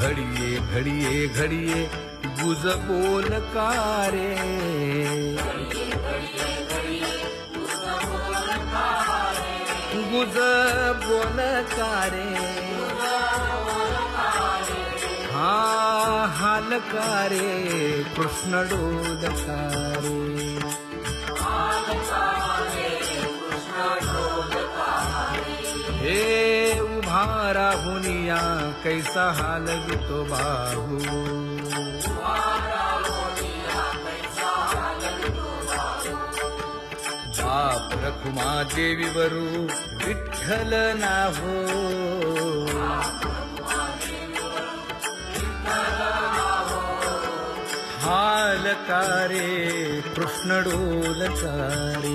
घडिये घडिये घडिये गुज बोलकारे गुज बोलकारे हा हालकारे कृष्ण डोलकारे हे तुम्हारा राहुनिया कैसा हाल तो बाबू? बाप रखुमा देवी वरू विठ्ठल नाहो हालकारे कृष्ण डोलकारे